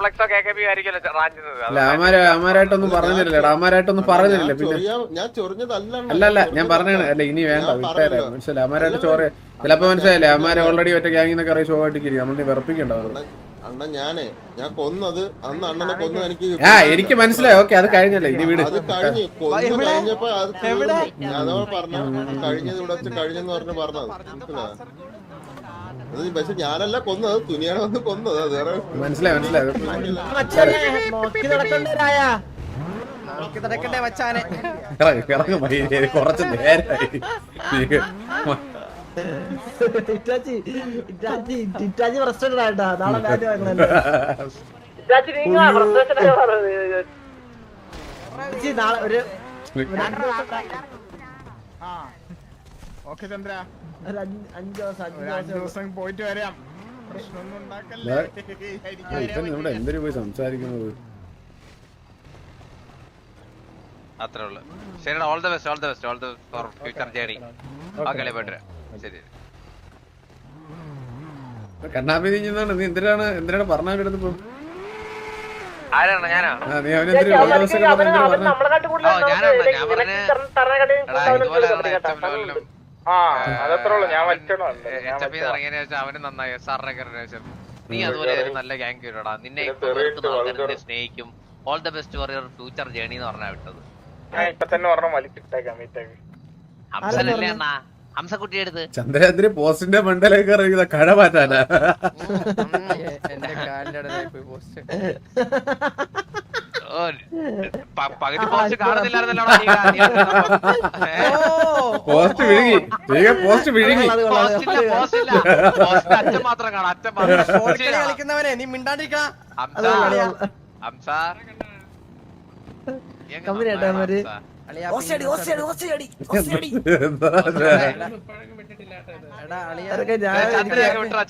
ട്രിപ്ലക്സോ K K B ആയിരിക്കുമല്ലോ റാഞ്ചുന്നത് അല്ല അമാര് അമാരായിട്ടൊന്നും പറഞ്ഞില്ലല്ലോ അമാരായിട്ടൊന്നും പറഞ്ഞില്ല പിന്നെ ഞാൻ ചൊറിഞ്ഞതല്ല അല്ല അല്ല ഞാൻ പറഞ്ഞാണ് അല്ല ഇനി വേണ്ട വിട്ടേരാ മനസ്സിലായി അമാരായിട്ട് ചോറ് ചിലപ്പോ മനസ്സിലായില്ലേ അമാരെ ഓൾറെഡി ഒറ്റ ഗ്യാങ്ങിൽ നിന്നൊക്കെ അറിയാം ഷോ ആയിട്ടിരിക്കും നമ്മൾ വെറുപ്പിക്കണ്ട അവരോട്. അണ്ണ ഞാനേ ഞാൻ കൊന്നത് അന്ന് അണ്ണനെ കൊന്നു എനിക്ക് ആ എനിക്ക് മനസ്സിലായി ഓക്കെ അത് കഴിഞ്ഞല്ലേ ഇനി വീട് അത് കഴിഞ്ഞു കൊന്നു കഴിഞ്ഞപ്പോ അത് തീർന്നു. ഞാൻ അതോ പറഞ്ഞ കഴിഞ്ഞത് ഇവിടെ വെച്ച് കഴിഞ്ഞെന്ന് പറഞ്ഞു പറഞ്ഞത് മനസ്സിലായോ? പക്ഷെ ഞാനല്ല കൊന്നത് തുനിയാണ് വന്ന് കൊന്നത് അത് വേറെ മനസ്സിലായി മനസ്സിലായി. കുറച്ച് ഒരു ഓക്കെ ചന്ദ്ര. ദിവസം പോയിട്ട് വരാം. ഇവിടെ എന്തൊരു പോയി സംസാരിക്കുന്നത്? അത്രേ ഉള്ളു. ശരിടാ all the best all the best all the for future journey okay പോയിട്ട് ശരി കണ്ണാപ്പി നീങ്ങുന്നതാണ് നീ എന്തിനാണ് എന്തിനാണ് പറഞ്ഞ ഇപ്പൊ? ആരാണ്? ഞാനോ? നീ അവനെന്തിനാ ഓരോ ദിവസമൊക്കെ പറഞ്ഞ് എന്തിനാ പറഞ്ഞെ? ഓ ഞാനാണ് ഞാൻ പറഞ്ഞ. അവന് നന്നായി. നീ അതുപോലെ ഒരു നല്ല ഗാങ് നിന്നെ ആൾക്കാര് സ്നേഹിക്കും. All the best for your future journey എന്ന് പറഞ്ഞാ വിട്ടത്. അണ്ണാ? ഹംസക്കുട്ടി എടുത്ത്. ചന്ദ്രയാത്രി പോസ്റ്റിന്റെ മണ്ടയിലേക്ക് ഇറങ്ങിയത് കഴ മാറ്റാനാ. പോസ്റ്റ്. പകുതി കാണുന്നില്ലായിരുന്നല്ലോടാ പോസ്റ്റ് വിഴുങ്ങി. പോസ്റ്റ് വിഴുങ്ങി. അച്ഛൻ മാത്രം കാണാം. അച്ഛൻ മാത്രം ഫോണിൽ കളിക്കുന്നവനെ നീ മിണ്ടാണ്ടിരിക്കണ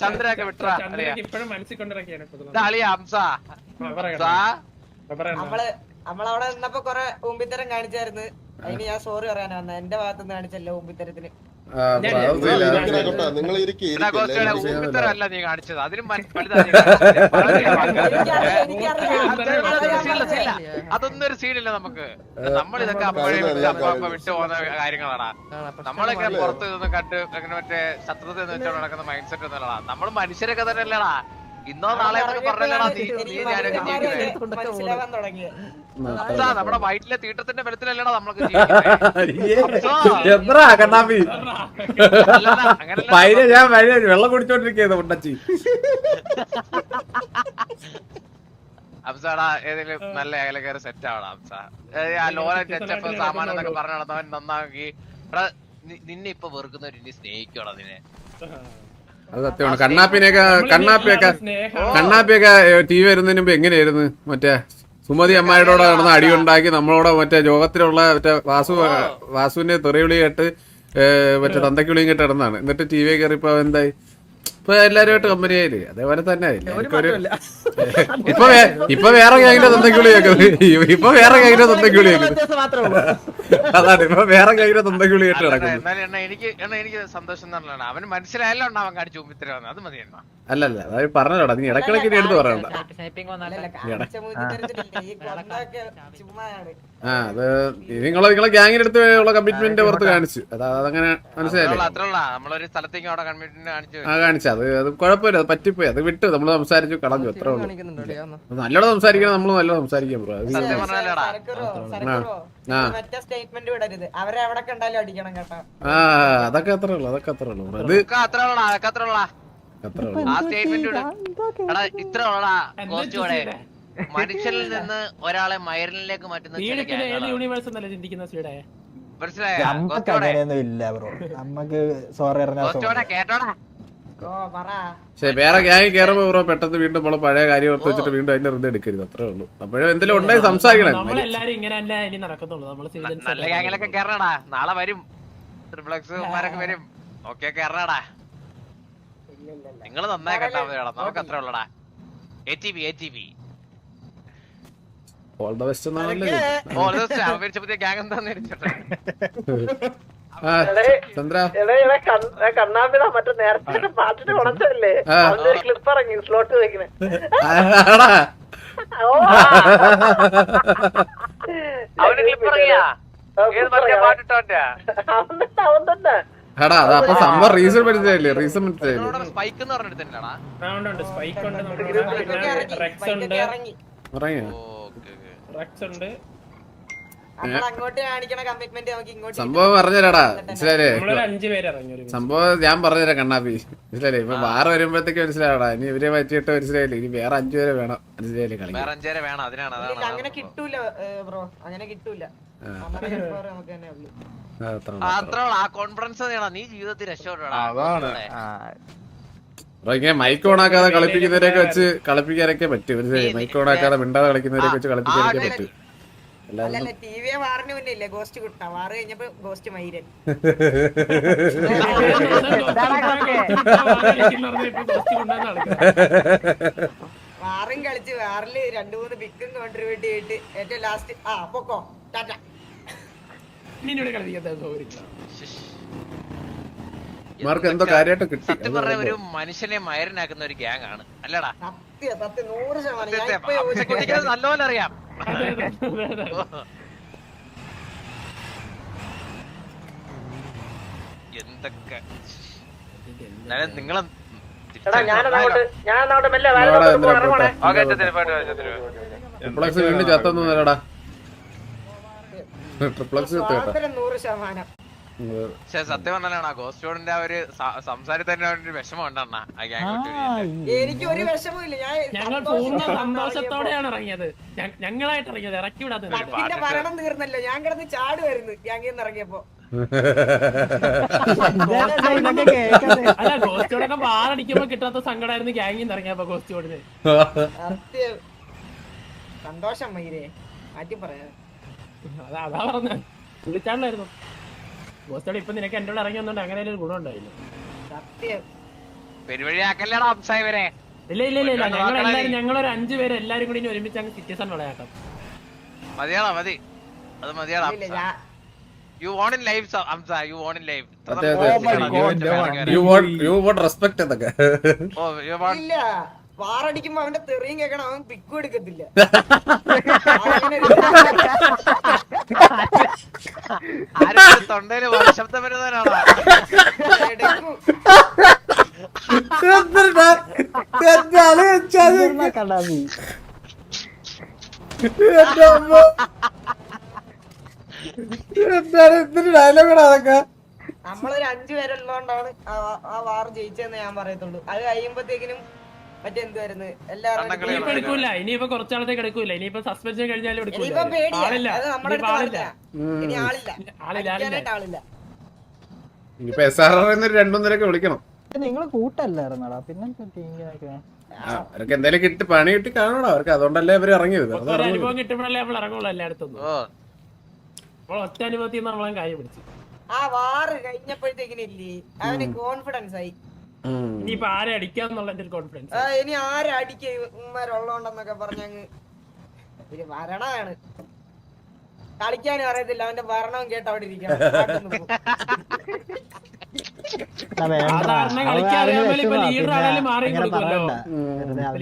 ചന്ദ്രയൊക്കെ ഇപ്പോഴും മനസ്സിൽ കൊണ്ടിറക്കിയാണ് അളിയാ ഹംസ നമ്മൾ നമ്മളവിടെ നിന്നപ്പോ കൊറേ ഊമ്പിത്തരം കാണിച്ചായിരുന്നു. അതിന് ഞാൻ സോറി പറയാനാ എന്റെ കാണിച്ചല്ലോ അപ്പൊ നിങ്ങൾ കോസ്റ്റോടെ നീ കാണിച്ചത്. അതിലും. അതൊന്നും ഒരു സീനില്ല നമുക്ക്. നമ്മൾ ഇതൊക്കെ അപ്പോഴേ വിട്ട് അപ്പ അപ്പ വിട്ടു പോകുന്ന കാര്യങ്ങളാണ് നമ്മളൊക്കെ പുറത്ത് നിന്ന് കണ്ട് അങ്ങനെ മറ്റേ ശത്രുത എന്ന് വെച്ചോണ്ട് നടക്കുന്ന മൈൻഡ് സെറ്റ് എന്നുള്ളതാണ് നമ്മൾ മനുഷ്യരൊക്കെ തന്നെ അല്ലടാ ഇന്നോ നാളെ പറഞ്ഞല്ലടാ നമ്മുടെ വയറ്റിലെ തീട്ടത്തിന്റെ ബലത്തിലല്ലടാ അയ്യേ. എബ്രാ കണ്ണാപ്പി പൈന ഞാൻ പൈന വെള്ളം കുടിച്ചോണ്ടിരിക്കുന്നു ഉണ്ടച്ചി അബ്സാടാ ഏതെങ്കിലും നല്ല ഏലക്കാര് സെറ്റ് ആവണം അബ്സാ ആ ലോല ടച്ചപ്പ് സാമാനം എന്നൊക്കെ പറഞ്ഞു നടന്നവൻ നന്നാക്കി. നിന്നെ ഇപ്പൊ വെറുക്കുന്നവർ ഇനി സ്നേഹിക്കണം നിന്നെ? അത് സത്യമാണ്. കണ്ണാപ്പിനെയൊക്കെ കണ്ണാപ്പിയൊക്കെ കണ്ണാപ്പിയൊക്കെ ടി വി വരുന്നതിന് മുമ്പ് എങ്ങനെയായിരുന്നു? മറ്റേ സുമതി അമ്മായിടോടെ നടന്ന അടി അടിയുണ്ടാക്കി നമ്മളോട് മറ്റേ ലോകത്തിലുള്ള മറ്റേ വാസു വാസുവിന്റെ തെറിവിളി കേട്ട് മറ്റേ തന്തക്കിളിയും കേട്ട് നടന്നാണ്. എന്നിട്ട് ടി വി കയറിയപ്പോ എന്തായി? ഇപ്പൊ എല്ലാരുമായിട്ട് കമ്പനി ആയില്ലേ? അതേപോലെ തന്നെ ആയില്ലേ? എനിക്കൊരു ഇപ്പൊ ഇപ്പൊ വേറെ ഗ്യാങ്ങിന്റെ തന്തയ്ക്കുളി കേൾക്കുന്നത് ഇപ്പൊ വേറെ ഗ്യാങ്ങിന്റെ തന്തയ്ക്കുളി കേൾക്കുന്നത് അതാണ് ഇപ്പൊ വേറെ ഗ്യാങ്ങിന്റെ തന്തയ്ക്കുളി കേട്ട് നടക്കുന്നത് എനിക്ക് എനിക്ക് സന്തോഷം തന്നെയാണ് അവന് മനസ്സിലായല്ലോ അവൻ കാണിച്ചു വന്നത് അത് മതി എണ്ണ. അല്ലല്ല അതായത് പറഞ്ഞോടാ നീ ഇടക്കിടക്ക് നീ എടുത്ത് പറയണ്ട. ആ അത് നിങ്ങളെ നിങ്ങളെ ഗ്യാങ്ങിന്റെ ഉള്ള കമ്മിറ്റ്മെന്റ് പുറത്ത് കാണിച്ചു. അത് അതങ്ങനെ മനസ്സിലായില്ലേ? ആ കാണിച്ചു അത് അത് കുഴപ്പമില്ല അത് പറ്റിപ്പോയി അത് വിട്ട് നമ്മൾ സംസാരിച്ചു കളഞ്ഞു എത്ര ഉള്ളൂ. കാണിക്കുന്നുണ്ടോ നല്ലോണം സംസാരിക്കണം നമ്മൾ നല്ല സംസാരിക്കാം ബ്രോ. ആ. സ്റ്റേറ്റ്മെന്റ് വിടരുത്. അവരെ എവിടെ അടിക്കണം കേട്ടോ. ആ അതൊക്കെ അത്രേ ഉള്ളൂ അതൊക്കെ അത്രേ ഉള്ളൂ അത് അത്ര അത്ര ഇത്ര മനുഷ്യനിൽ നിന്ന് ഒരാളെ മയറിലേക്ക് മാറ്റുന്ന ചിന്തിക്കുന്ന മനസ്സിലായോ? ഇല്ല ബ്രോ. നമുക്ക് സോറി കേട്ടോടാ. പക്ഷെ വേറെ ഞാൻ കയറുമ്പോ ബ്രോ പെട്ടെന്ന് വീണ്ടും നമ്മളെ പഴയ കാര്യം ഓർത്ത് വെച്ചിട്ട് വീണ്ടും അതിന്റെ ഹൃദയം എടുക്കരുത്. അത്രേ ഉള്ളൂ. അപ്പോഴും എന്തെങ്കിലും ഉണ്ടായി സംസാരിക്കണം. നമ്മളെല്ലാരും ഇങ്ങനെ തന്നെ ഇനി നടക്കത്തുള്ളൂ. നമ്മൾ നല്ല ഗ്യാങ്ങിലൊക്കെ കേറണടാ. നാളെ വരും. ട്രിപ്ലക്സ് വരും. ഓക്കെ കേറണടാ നിങ്ങൾ നന്നായി കണ്ടാ മതിയടാ നമുക്ക് അത്ര ഉള്ളടാ. A T B A T B all the best എന്നാണല്ലേ ഓ അവരിച്ചപ്പോ ഗ്യാങ് എന്താന്ന് കണ്ണാപ്പിട മറ്റേ നേരത്തെ പാട്ടിന് കൊണച്ചല്ലേ ആ. ക്ലിപ്പ് ഇറങ്ങി സ്ലോട്ട് വെക്കണേ. അവന് ക്ലിപ്പ് ഇറങ്ങിയാ? മറ്റേ പാട്ടിട്ടോന്റെ എടാ അത് അപ്പൊ സംഭവം റീസൺ മനസ്സിലായില്ലേ? റീസൺ മനസ്സിലായില്ലേ? സ്പൈക്ക് സംഭവം പറഞ്ഞുതരാടാ മനസ്സിലായില്ലേ? സംഭവം ഞാൻ പറഞ്ഞുതരാം കണ്ണാപ്പി. മനസ്സിലായില്ലേ? ഇപ്പൊ വാറ വരുമ്പോഴത്തേക്ക് മനസ്സിലാവടാ ഇനി ഇവരെ പറ്റിയിട്ട് മനസ്സിലായില്ലേ? ഇനി വേറെ അഞ്ചു പേരെ വേണം. മനസ്സിലായില്ലേ കളി വേറെ അഞ്ചേര വേണം. അതിനാണ് അതാണ് അങ്ങനെ കിട്ടൂല ബ്രോ. കിട്ടൂല. ഇങ്ങനെ മൈക്ക് ഓൺ ആക്കാതെ കളിപ്പിക്കുന്നവരെയൊക്കെ വെച്ച് കളിപ്പിക്കാനൊക്കെ പറ്റും. മനസ്സിലായി മൈക്ക് ഓൺ ആക്കാതെ മിണ്ടാതെ കളിക്കുന്നവരെയൊക്കെ വെച്ച് കളിപ്പിക്കാനൊക്കെ പറ്റും. അല്ലല്ല ടി വി വാറിന് മുന്നേ ഇല്ലേ ഗോസ്റ്റ് കുട്ട. വാറ് കഴിഞ്ഞപ്പോ ഗോസ്റ്റ് മൈരൻ. വാറും കളിച്ച് വാറിൽ രണ്ടു മൂന്ന് ബിക്കും കോൺട്രിബ്യൂട്ട് ചെയ്തിട്ട് ഏറ്റവും ലാസ്റ്റ് ആ പൊക്കോ. ടാറ്റ. സൗകര്യം മാർക്ക് എന്തോ കാര്യമായിട്ട് കിട്ടി. സത്യം പറഞ്ഞ ഒരു മനുഷ്യനെ മയരനാക്കുന്ന ഒരു ഗ്യാങ് ആണ്. അല്ലടാ. സത്യം സത്യം നൂറ് ശതമാനം. നല്ലപോലെ അറിയാം. എന്തൊക്കെ? എന്നാലും നിങ്ങളെ. ട്രിപ്ലക്സ് വീണ്ടും ചത്തൊന്നും ട്രിപ്ലക്സ് ചത്ത് കേട്ടോ. സ്വാതന്ത്ര്യം നൂറ് ശതമാനം. പക്ഷെ സത്യം പറഞ്ഞാലാണ് ആ ഗോസ്റ്റോണിന്റെ ആ ഒരു സംസാരത്തിൽ തന്നെ ഒരു വിഷമം എനിക്ക് ഒരു ഞങ്ങൾ പൂർണ സന്തോഷത്തോടെയാണ് ഇറങ്ങിയത്. ഞങ്ങളായിട്ട് ഇറങ്ങിയത്. ഇറക്കി വിടാത്ത പത്തിന്റെ ഭരണം തീർന്നല്ലോ. ഞാൻ കിടന്ന് ചാടുമായിരുന്നു ഗ്യാങ്ങിൽ നിന്ന് ഇറങ്ങിയപ്പോ. അല്ല ഗോസ്റ്റോടൊക്കെ ബാറടിക്കുമ്പോ കിട്ടാത്ത സങ്കടമായിരുന്നു ഗ്യാങ്ങിൽ നിന്ന് ഇറങ്ങിയപ്പോ ഗോസ്റ്റോടിന് സന്തോഷം മൈരേ. മാറ്റി പറയാ. അതാ അതാ പറഞ്ഞ വിളിച്ചാണ്ടായിരുന്നു ഗോസ്റ്റോട് ഇപ്പൊ നിനക്ക് എന്റെ കൂടെ ഇറങ്ങി വന്നോണ്ട് അങ്ങനെ ഒരു ഗുണം ഉണ്ടായില്ല. സത്യം. പെരുവഴിയാക്കല്ലേടാ ഇല്ല ഇല്ല ഇല്ല ഇല്ല. ഞങ്ങൾ എല്ലാരും ഞങ്ങളൊരു അഞ്ചു പേര് എല്ലാരും കൂടി ഇനി ഒരുമിച്ച് അങ്ങ് സിറ്റിസൺ വിളയാക്കാം മതിയാടാ മതി. അത് മതിയാടാ. You in life Amsa you won in life. You won't you won't respect എന്നൊക്കെ. ഓ യു വോൺ ഇല്ല. വാറടിക്കുമ്പോ അവന്റെ തെറിയും കേൾക്കണം അവൻ പിക്കും എടുക്കത്തില്ല. അങ്ങനെ ആരും തൊണ്ടയിൽ ശബ്ദം വരുന്നവനാണോ? എടുക്കും. കണ്ടാമി ഡയലോഗാണ് അതൊക്കെ? നമ്മളൊരു അഞ്ചു പേരുള്ളതുകൊണ്ടാണ് ആ- ആ വാർ ജയിച്ചതെന്ന് ഞാൻ പറയത്തുള്ളൂ. അത് കഴിയുമ്പോഴത്തേക്കിനും മറ്റെന്തുവായിരുന്നു? എല്ലാവരും കണ്ണങ്ങളെ ഇനിയിപ്പോ എടുക്കൂല ഇനിയിപ്പോ കുറച്ചാളത്തേക്ക് എടുക്കൂല ഇനിയിപ്പോ സസ്പെൻഷൻ കഴിഞ്ഞാലും എടുക്കൂല. ആളില്ല. അത് നമ്മുടെ ആളില്ല. ആളില്ല. ഇനി ആളില്ല. ആളില്ല ആളില്ല. അടിക്കാനായിട്ട് ആളില്ല. ഇനിയിപ്പോ എസ് ആർ ആർ രണ്ടുമൂന്നരൊക്കെ വിളിക്കണം. നിങ്ങൾ കൂട്ടല്ലായിരുന്നടാ. പിന്നെ അവർക്ക് എന്തായാലും കിട്ടി പണി കിട്ടി കാണണം. അവർക്ക് അതുകൊണ്ടല്ലേ അവർ ഇറങ്ങിയത്. വെറുതെ ഒരു ഇറങ്ങിയത്. അനുഭവം കിട്ടുമ്പോഴല്ലേ നമ്മൾ ഇറങ്ങുള്ളൂ എല്ലായിടത്തും. ഓ. ഒറ്റ അനുഭവത്തിൽ നമ്മളെ കാര്യം പിടിച്ചു. ആ വാറ് കഴിഞ്ഞപ്പോഴത്തേക്കിനില്ലേ? അവന് കോൺഫിഡൻസ് ആയി. ഇനിയിപ്പോ ആരെ അടിക്കാന്നുള്ള എന്റെ ഒരു കോൺഫിഡൻസ് ആ, ഇനി ആരും പറഞ്ഞങ്ങ് ഒരു ഭരണമാണ്. കളിക്കാനും അറിയത്തില്ല അവന്റെ ഭരണവും കേട്ട് അവിടെ ഇരിക്കണം. സാധാരണ ഇപ്പൊ ലീഡർ ആണെങ്കിലും മാറി കൊടുക്കുമല്ലോ.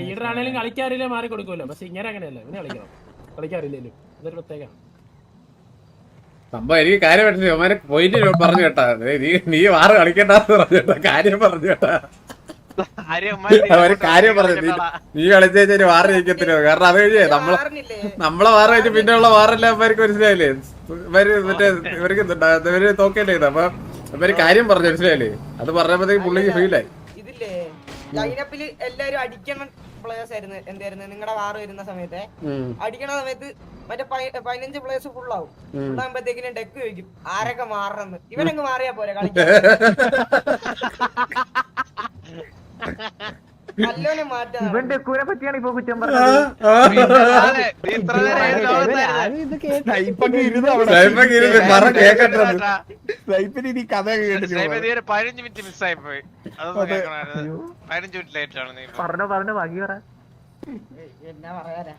ലീഡർ കളിക്കാറില്ല മാറി കൊടുക്കുമല്ലോ. പക്ഷെ ഇങ്ങനെ അങ്ങനെയല്ല. ഇവനെ കളിക്കണം. കളിക്കാറില്ലല്ലോ അതൊരു പ്രത്യേകമാണ്. സംഭവം എനിക്ക് കാര്യം പറ്റില്ല ഇവന്മാരെ പോയിന്റ് പറഞ്ഞു കേട്ടാ. നീ നീ വാറ് കളിക്കണ്ടെന്ന് പറഞ്ഞു കേട്ടാ. കാര്യം പറഞ്ഞു കേട്ടാ. അവർ കാര്യം പറഞ്ഞു. നീ നീ കളിച്ചു വാറ് ജയിക്കത്തില്ല കാരണം അത് കഴിഞ്ഞേ നമ്മളെ നമ്മളെ വാറ് കഴിഞ്ഞ് പിന്നെ ഉള്ള വാറെല്ലാം അവർക്ക് മനസ്സിലായില്ലേ? ഇവർ മറ്റേ ഇവർക്ക് ഇവർ തോക്കല്ലേ ഇത് അപ്പൊ ഇവർ കാര്യം പറഞ്ഞു. മനസ്സിലായില്ലേ? അത് പറഞ്ഞപ്പോഴത്തേക്ക് പുള്ളിക്ക് ഫീലായി ഇതില്ലേ? ലൈനപ്പിൽ എല്ലാരും അടിക്കണം. പ്ലേയേഴ്സ് ആയിരുന്നു എന്തായിരുന്നു നിങ്ങളുടെ വാർ വരുന്ന സമയത്ത്. അടിക്കണ സമയത്ത് മറ്റേ പതി- പതിനഞ്ച് പ്ലേയേഴ്സ് ഫുൾ ആവും. ഫുൾ ആകുമ്പോഴത്തേക്കിനും ഡെക്ക് ചോദിക്കും ആരൊക്കെ മാറണമെന്ന് ഇവനങ്ങ് മാറിയാ പോരെ കളിക്കാൻ. നല്ലോനെ മാറ്റാൻ പറ കേക്കട്ടെ. പതിനഞ്ച് മിനിറ്റ് മിസ്സായി പോയി. പതിനഞ്ച് മിനിറ്റ് ലേറ്റ് ആണ് നീ ഇപ്പൊ. എന്നാ പറയാനാ?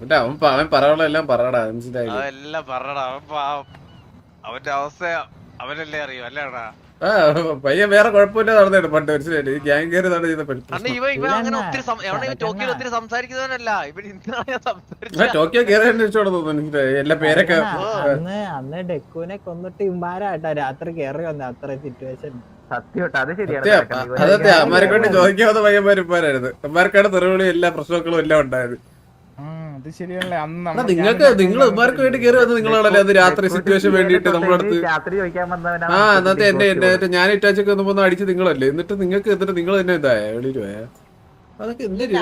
മറ്റേ അവൻ അവൻ പറയാനുള്ള എല്ലാം പറയടാ മനസ്സിലായില്ലേ? അതെല്ലാം പറഞ്ഞടാ അവൻ അവന്റെ അവസ്ഥ അവനല്ലേ അറിയോ അല്ലേടാ ആ പയ്യൻ വേറെ കുഴപ്പമില്ല നടന്നിട്ട് പണ്ട് മനസ്സിലായിട്ട് ഈ ഗ്യാങ് കയറി നടന്ന ചെയ്ത ടോക്കിയോ കയറി അന്വേഷിച്ചോടെ തോന്നുന്നു. എല്ലാ പേരൊക്കെ അന്ന് അന്ന് ഡെക്കുവിനെ കൊന്നിട്ട് ഇമ്മാരായിട്ടാ രാത്രി കേറി വന്ന. അത്ര സിറ്റുവേഷൻ സത്യം അത് അമ്മമാരെ കൊണ്ട് ചോദിക്കാവുന്ന പയ്യന്മാർ ഇപ്പാരായിരുന്നു. അമ്മമാർക്കാണ് തെറിവിളി എല്ലാ പ്രശ്നങ്ങളും എല്ലാം ഉണ്ടായത്. അത് ശരിയല്ലേ അന്ന് നിങ്ങൾക്ക് നിങ്ങൾ ഇവർക്ക് വേണ്ടി കയറി വന്നത് നിങ്ങളാണല്ലേ? അത് രാത്രി സിറ്റുവേഷൻ വേണ്ടിയിട്ട് നമ്മളടുത്ത് രാത്രി ചോദിക്കാൻ വന്നവനാ ആ എന്നത്തെ എന്റെ എന്റെ ഞാൻ ഇറ്റാച്ചൊക്കെ വന്നപ്പോ അടിച്ച് നിങ്ങളല്ലേ? എന്നിട്ട് നിങ്ങൾക്ക് എന്നിട്ട് നിങ്ങൾ തന്നെ ഇതായ? വെളിയിൽ പോയ? അതൊക്കെ എന്തൊരു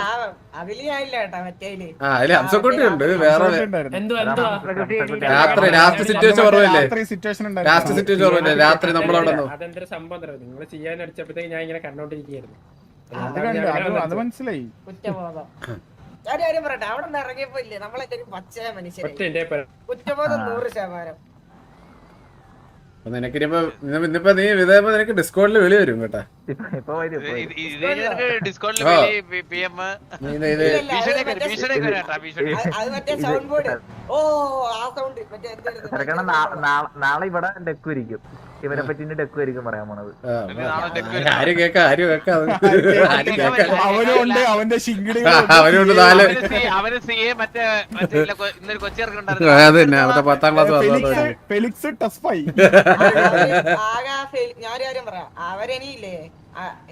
അതിൽ ഞാനില്ല ആ അതിൽ വേറെ എന്തോ എന്തോ രാത്രി last situation situation last situation പറഞ്ഞല്ലേ രാത്രി നമ്മളവിടെ അതെന്തൊരു സംഭവം നിങ്ങൾ ചെയ്യാൻ അടിച്ചപ്പോഴത്തേക്ക് ഞാൻ ഇങ്ങനെ കണ്ടോണ്ടിരിക്കുകയായിരുന്നു അത് കണ്ടു. അത് അത് മനസ്സിലായി. കുറ്റബോധം. ഞാൻ കാര്യം പറയട്ടെ അവിടെ നിന്ന് ഇറങ്ങിയപ്പോ ഇല്ലേ നമ്മളൊക്കെ ഒരു പച്ചയ മനുഷ്യരെ. കുറ്റബോധം നൂറ് ശതമാനം. നിനക്കിനിപ്പോ ഇന്നിപ്പോ നീ നിനക്ക് ഡിസ്കൗണ്ടിൽ വെളി വരും കേട്ടാ. നാളെ ഇവിടെ ഡെക്കു ഇരിക്കും ഇവരെ പറ്റി ഡെക്കു ആയിരിക്കും പറയാൻ പോണത് ആരും കേക്കാ ആര് കേക്കാ അവന്റെ അവനുണ്ട് നാല് അവന് സി- അവന് മറ്റേ ഇന്നൊരു ആ, കൊച്ചിറക്കുണ്ടായിരുന്നു അത് തന്നെ പത്താം ക്ലാസ് ഫെലിക്സ് പറയാം അവരെനിയില്ലേ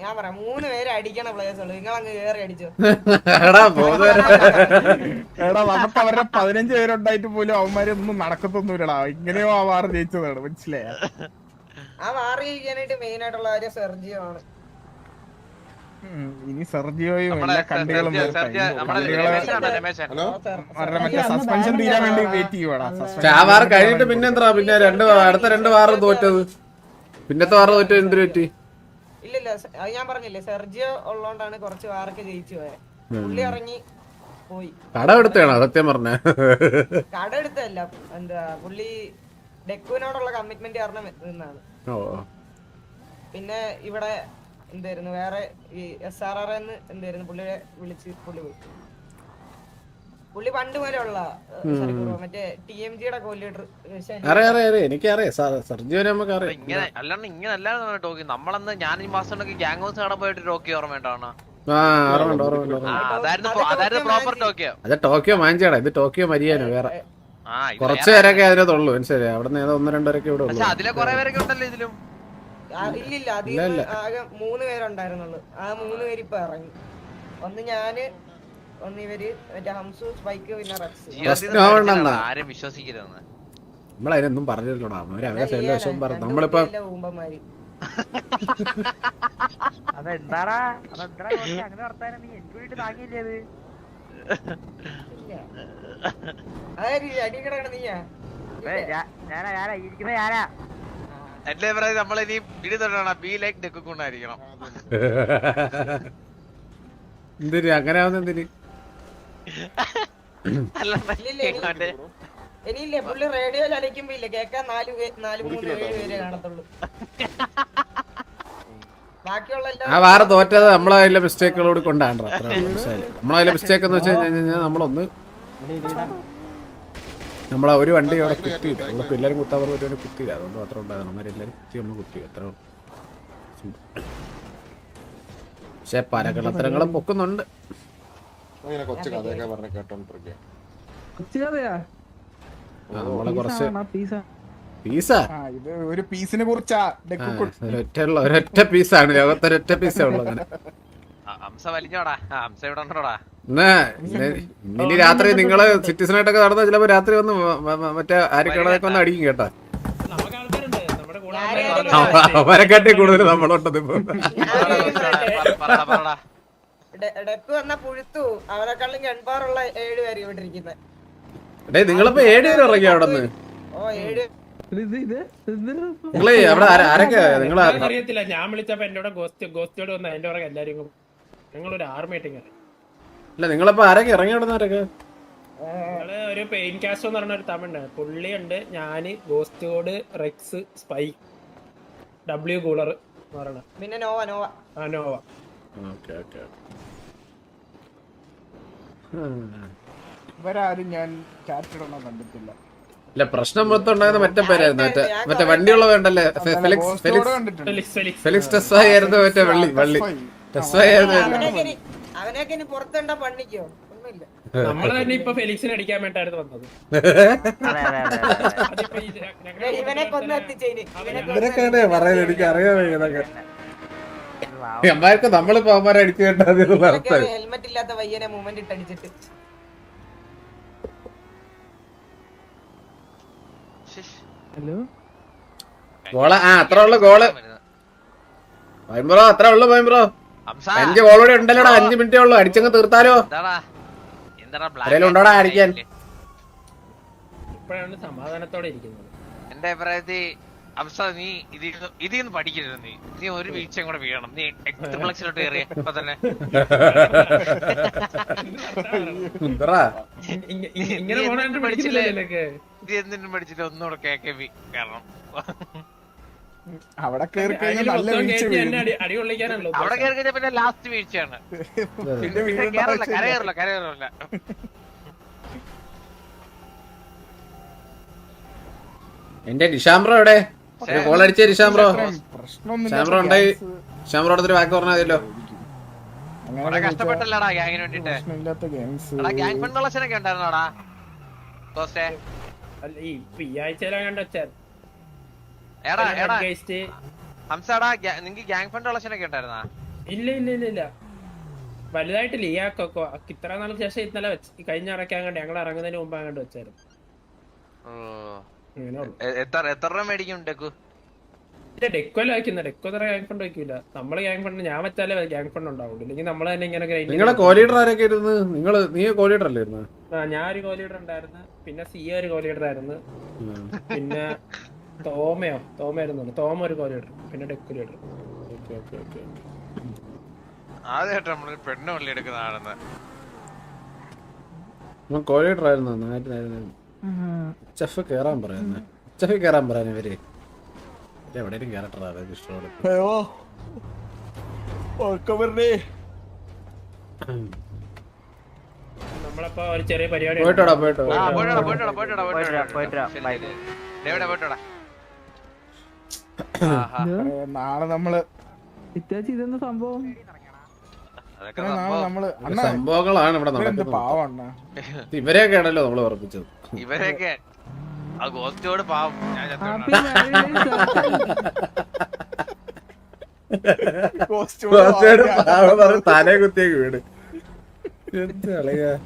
ഞാൻ പറയാം മൂന്ന് പേരെ അടിക്കണ പ്ലേയേഴ്സ് ഉള്ളു നിങ്ങൾ അങ്ങ് കേറി അടിച്ചോ. എടാ നമുക്ക് അവരുടെ പതിനഞ്ച് പേരുണ്ടായിട്ട് പോലും അവന്മാരൊന്നും നടക്കത്തൊന്നുമില്ലടാ. ഇങ്ങനെയോ ആ വാർ ജയിച്ചതാണ് മനസ്സിലായ? ആ മാറി ഇരിക്കാനായിട്ട് മെയിൻ ആയിട്ടുള്ള കാര്യം സെർജിയോ ആണ് ഇനി സെർജിയോയും എല്ലാ കണ്ടികളും മറ്റേ സസ്പെൻഷൻ തീരാൻ വേണ്ടി വെയിറ്റ് ചെയ്യുവാടാ. പക്ഷെ കഴിഞ്ഞിട്ട് പിന്നെന്താ? പിന്നെ രണ്ട് അടുത്ത രണ്ട് വാറ് തോറ്റത്. പിന്നത്തെ വാർ തോറ്റത് എന്തിനു പറ്റി? ഇല്ലില്ല അത് ഞാൻ പറഞ്ഞില്ലേ സെർജിയോ ഉള്ളോണ്ടാണ് കുറച്ച് വാർക്ക് ജയിച്ചു പോയത് പുള്ളി ഇറങ്ങി പോയി. കട എടുത്താണോ സത്യം പറഞ്ഞ. കട എടുത്തല്ല എന്താ പുള്ളി ഡെക്കുവിനോടുള്ള കമ്മിറ്റ്മെന്റ് കാരണം നിന്നാണ്. പിന്നെ ഇവിടെ എന്തായിരുന്നു വേറെ ഈ എസ് ആർ ആർ എന്ന് എന്തായിരുന്നു പുള്ളിയെ വിളിച്ച് പുള്ളി പോയി. പുള്ളി പണ്ട് പോലെ ഉള്ള മറ്റേ ടി എം ജിയുടെ അറിയാം എനിക്കറിയാം സർജിയോനെ നമുക്ക് അറിയാം. ഇങ്ങനെ അല്ലാണ്ട് ഇങ്ങനെ അല്ലാതെ ടോക്കി നമ്മളന്ന് ഞാൻ ഈ മാസം ഗ്യാങ് ഹൗസ് കാണാൻ പോയിട്ട് ടോക്കി ഓർമ്മ വേണ്ടാണ് ആ ഓർമ്മയുണ്ട് ഓർമ്മയുണ്ട് ഓർമ്മയുണ്ട്. അതായിരുന്നു പ്രോപ്പർ ടോക്കിയോ അത് ടോക്കിയോ മാഞ്ചാടാ. ഇത് ടോക്കിയോ മരിയാനോ വേറെ. കുറച്ച് പേരൊക്കെ അതിനകത്തുള്ളൂ മനസ്സിലായി? അവിടെ നിന്ന് ഏതോ ഒന്ന് രണ്ടുപേരൊക്കെ ഇവിടെ ഉള്ളൂ. അതിലെ കുറെ പേരൊക്കെ ഉണ്ടല്ലോ ഇതിലും. ഇല്ലില്ല അതിൽ. ആകെ മൂന്ന് പേരുണ്ടായിരുന്നുള്ളു. ആ മൂന്ന് പേര് ഇപ്പൊ ഇറങ്ങി. ഒന്ന് ഞാൻ ഒന്ന് ഇവർ മറ്റേ ഹംസു സ്പൈക്ക് പിന്നെ റക്സ്. ജീവിതത്തിൽ പ്രശ്നം ആവണ്ടെന്നാ. പഠിച്ചതാണ്, ആരും വിശ്വസിക്കരുതെന്ന്. നമ്മളതിനൊന്നും പറഞ്ഞിട്ടില്ലടാ. അവർ പറഞ്ഞു. നമ്മളിപ്പോ ഊമ്പന്മാര്. അതെന്താടാ? അതെന്താടാ അങ്ങനെ വർത്താനം. നീ എനിക്ക് വേണ്ടി താങ്ങിയില്ലേ അത്? എന്റെ പറയുന്നത് നമ്മളിനി ഇടി തൊട്ടാണ് ബി ലൈക്ക് ഡെക്കൊണ്ടായിരിക്കണം എന്തിന്? അങ്ങനെ ആവുന്ന എന്തിന്? ഇനിയില്ലേ പുള്ളി റേഡിയോയിൽ അലയ്ക്കുമ്പോ ഇല്ല? കേക്കാൻ നാല് നാല് മൂന്ന് ഏഴ് പേരെ കാണത്തുള്ളൂ. ആ വാറ തോറ്റത് നമ്മളതിലെ മിസ്റ്റേക്കുകളോട് കൊണ്ടാണ് നമ്മളതിലെ നമ്മളെ മിസ്റ്റേക്ക് എന്ന് വെച്ച് കഴിഞ്ഞാൽ നമ്മളൊന്ന് നമ്മളെ ഒരു വണ്ടി അവിടെ കുത്തിയില്ല. നമ്മളെ എല്ലാവരും കുത്താൻ പറഞ്ഞ ഒരു കുത്തിയില്ല. അതുകൊണ്ട് മാത്രം ഉണ്ടായിരുന്നു എല്ലാരും കുത്തി നമ്മൾ കുത്തി. എത്ര പക്ഷെ പല കള്ളത്തരങ്ങളും പൊക്കുന്നുണ്ട്. അങ്ങനെ കൊച്ചു കഥയൊക്കെ പറഞ്ഞ് കേട്ടോണ്ടിരിക്കുക കൊച്ചു കഥയാ? നമ്മളെ കുറച്ച് പീസാ പീസാ ആ? ഇത് ഒരു പീസിനെ കുറിച്ചാ. ഡെക്കു കൊടു- ഒരൊറ്റ ഒരൊറ്റ പീസാണ് ലോകത്തൊരൊറ്റ പീസേ ഉള്ളൂ അങ്ങനെ. ഇനി രാത്രി നിങ്ങൾ സിറ്റിസണായിട്ടൊക്കെ നടന്ന ചിലപ്പോ രാത്രി വന്ന് മറ്റേ ആരക്കടയൊക്കെ ഒന്ന് അടിക്കും കേട്ടാ. അവരെക്കാട്ടി കൂടുതൽ നമ്മളുണ്ടത് ഇപ്പൊ. പറടാ പറടാ ഡെ- ഡെക്ക് വന്ന പുഴുത്തു. അവരെക്കാളും ഗൺപാറുള്ള ഏഴ് പേര് ഇവിടെ ഇരിക്കുന്നത് നിങ്ങളിപ്പോ ഏഴ് പേര് ഇറങ്ങി അവിടെ നിന്ന് ഓ ഏഴ് ഇത് അവിടെ ആര- ആരൊക്കെ നിങ്ങൾ അറിയത്തില്ല. ഞാൻ വിളിച്ചപ്പോ എന്നോട് ഗോസ്റ്റ് ഗോസ്റ്റോട് വന്ന എന്റെ പുറകെ എല്ലാരും ഞങ്ങളൊരു ആർമി ആയിട്ട് അല്ല? നിങ്ങളിപ്പോ ആരൊക്കെ ഇറങ്ങി ഞങ്ങൾ ഒരു പെയിൻ കാസ്റ്റ് എന്ന് പറഞ്ഞ ഒരു തമിഴുണ്ട് പുള്ളിയുണ്ട് ഞാൻ ഗോസ്റ്റോട് റെക്സ് സ്പൈ ഡബ്ല്യു കൂളർ എന്ന് പറയണ പിന്നെ നോവ നോവ. ആ നോവ. Okay okay. ഇവരാരും ഞാൻ ചാറ്റ് ഇടണം കണ്ടിട്ടില്ല. ഇല്ല പ്രശ്നം മൊത്തം മറ്റേ പേരായിരുന്നു. മറ്റേ മറ്റേ വണ്ടിയുള്ള വേണ്ടല്ലേ? ഫെലിക്സ് ഫെലിക്സ് കണ്ടിട്ടുണ്ട്. ഫെലിക്സ് ടെസ്സായി ആയിരുന്നു മറ്റേ വള്ളി വള്ളി. ടെസ്സായി ആയിരുന്നു ഇനി- പുറത്തുണ്ടാ പണിക്കോ നമ്മൾ തന്നെ ഇപ്പൊ ഫെലിക്സിനെ അടിക്കാൻ വന്നത്. ഇവനെ കൊന്നെത്തിച്ചു ഇവരൊക്കെയാണ് എനിക്ക് അറിയാൻ പാവം. അമ്മാർക്ക് നമ്മളിപ്പോ അവന്മാരെ അടിച്ചു കേട്ടത് ഹെൽമെറ്റ് ഇല്ലാത്ത വയ്യനെ മൂവ്മെന്റ് ഇട്ടടിച്ചിട്ട് ഗോള ആ അത്ര ഉള്ള ഗോൾ. പൈമ്പ്രോ അത്ര ഉള്ളു ഹംസ അഞ്ച് ഗോൾ കൂടെ ഉണ്ടല്ലോടാ അഞ്ച് മിനിറ്റേ ഉള്ളു അടിച്ചങ്ങ് തീർത്താലോ? ഉണ്ടോടാ അടിക്കാൻ? ഇപ്പോഴാണ് സമാധാനത്തോടെ ഇരിക്കുന്നത്. എന്റെ അഭിപ്രായത്തിൽ ഹംസ നീ ഇതിൽ ഇതിൽ നിന്ന് പഠിക്കരുത് നീ. നീ ഒരു വീഴ്ചയും കൂടെ വീഴണം. നീ എക്സ്പ്ലക്സിലോട്ട് കയറിയ ഇപ്പൊ തന്നെ. ഇത് എന്തിനും പഠിച്ചില്ല ഒന്നുകൂടെ കെ കെ ബി കാരണം അവിടെ കയറി കഴിഞ്ഞാൽ നല്ല വീഴ്ച അവിടെ കയറി കഴിഞ്ഞാൽ പിന്നെ ലാസ്റ്റ് വീഴ്ചയാണ്. പിന്നെ. കരകയറില്ല കരകയറില്ല എന്റെ നിഷാംബ്രോ എവിടെ? അടിച്ചേ ഉണ്ടായി അടുത്തൊരു വാക്ക് കഷ്ടപ്പെട്ടല്ലടാ ഗ്യാങ്ങിന് വേണ്ടിട്ട്. പ്രശ്നമില്ലാത്ത ഗെയിംസ് എടാ ഗ്യാങ് ഫണ്ട് കളക്ഷനൊക്കെ ഉണ്ടായിരുന്നോടാ. ദോസ്തേ അല്ല ഈ ഇപ്പൊ ഈ ആഴ്ചയിലാ കണ്ട വെച്ചാൽ എടാ എടാ ഗൈസ്റ്റ് ഹംസടാ നിങ്ങക്ക് ഗ്യാങ് ഫണ്ട് കളക്ഷനൊക്കെ ഉണ്ടായിരുന്നാ? ഇല്ല ഇല്ല ഇല്ല ഇല്ല. വലുതായിട്ടില്ല. ഈ ആക്കൊക്കെ ഇത്ര നാൾക്ക് ശേഷം ഇന്നലെ വെച്ച് കഴിഞ്ഞ ഇറക്കാൻ കണ്ട് ഞങ്ങൾ ഇറങ്ങുന്നതിന് മുമ്പ് അങ്ങോട്ട് വെച്ചായിരുന്നു. എത്ര എത്ര രൂപ മേടിക്കും ഡെക്കു? ഇല്ല ഡെക്കോല വയ്ക്കുന്ന ഡെക്കോ തറ ഗ്യാങ് ഫണ്ട് വയ്ക്കൂല. നമ്മൾ ഗ്യാങ് ഫണ്ട് ഞാൻ വെച്ചാലേ ഗ്യാങ് ഫണ്ട് ഉണ്ടാവുള്ളൂ. ഇല്ലെങ്കിൽ നമ്മൾ തന്നെ ഇങ്ങനെ നിങ്ങളെ കോലീഡർ ആരൊക്കെ ഇരുന്ന്? നിങ്ങൾ നീ കോലീഡർ അല്ലേ ഇരുന്ന്? ഞാൻ ഒരു ഗോൾ ലീഡർ ഉണ്ടായിരുന്നു. പിന്നെ സി ഒരു കോലീഡർ ആയിരുന്നു. പിന്നെ തോമയോ? തോമയായിരുന്നു തോമ ഒരു കോലീഡർ ലീഡർ പിന്നെ deck leader okay okay okay. ആദ്യമായിട്ട് നമ്മൾ പെണ്ണ് പള്ളി എടുക്കുന്നതാണെന്ന് കോലീഡർ ആയിരുന്നു. നാട്ടിനായിരുന്നു ചെഫ് കേറാൻ പറയുന്നത് ചെഫ് കേറാൻ പറയാൻ ഇവർ. എവിടെയും കേറട്ടാ അതായത് ഇഷ്ടമാണ് നമ്മളപ്പോ ഒരു ചെറിയ പരിപാടി പോയിട്ടോടാ പോയിട്ടോ. നാളെ നമ്മൾ സംഭവം? സംഭവങ്ങളാണ് ഇവിടെ പാവണ്ണ അണ്ണ. ഇവരെയൊക്കെ ആണല്ലോ നമ്മൾ ഉറപ്പിച്ചത്. ഇവരെയൊക്കെ ആ ഗോസ്റ്റോട് പാവം. ഞാൻ പറഞ്ഞ് തലേ കുത്തിയേക്ക് വീട് എന്ത് കളിയാ?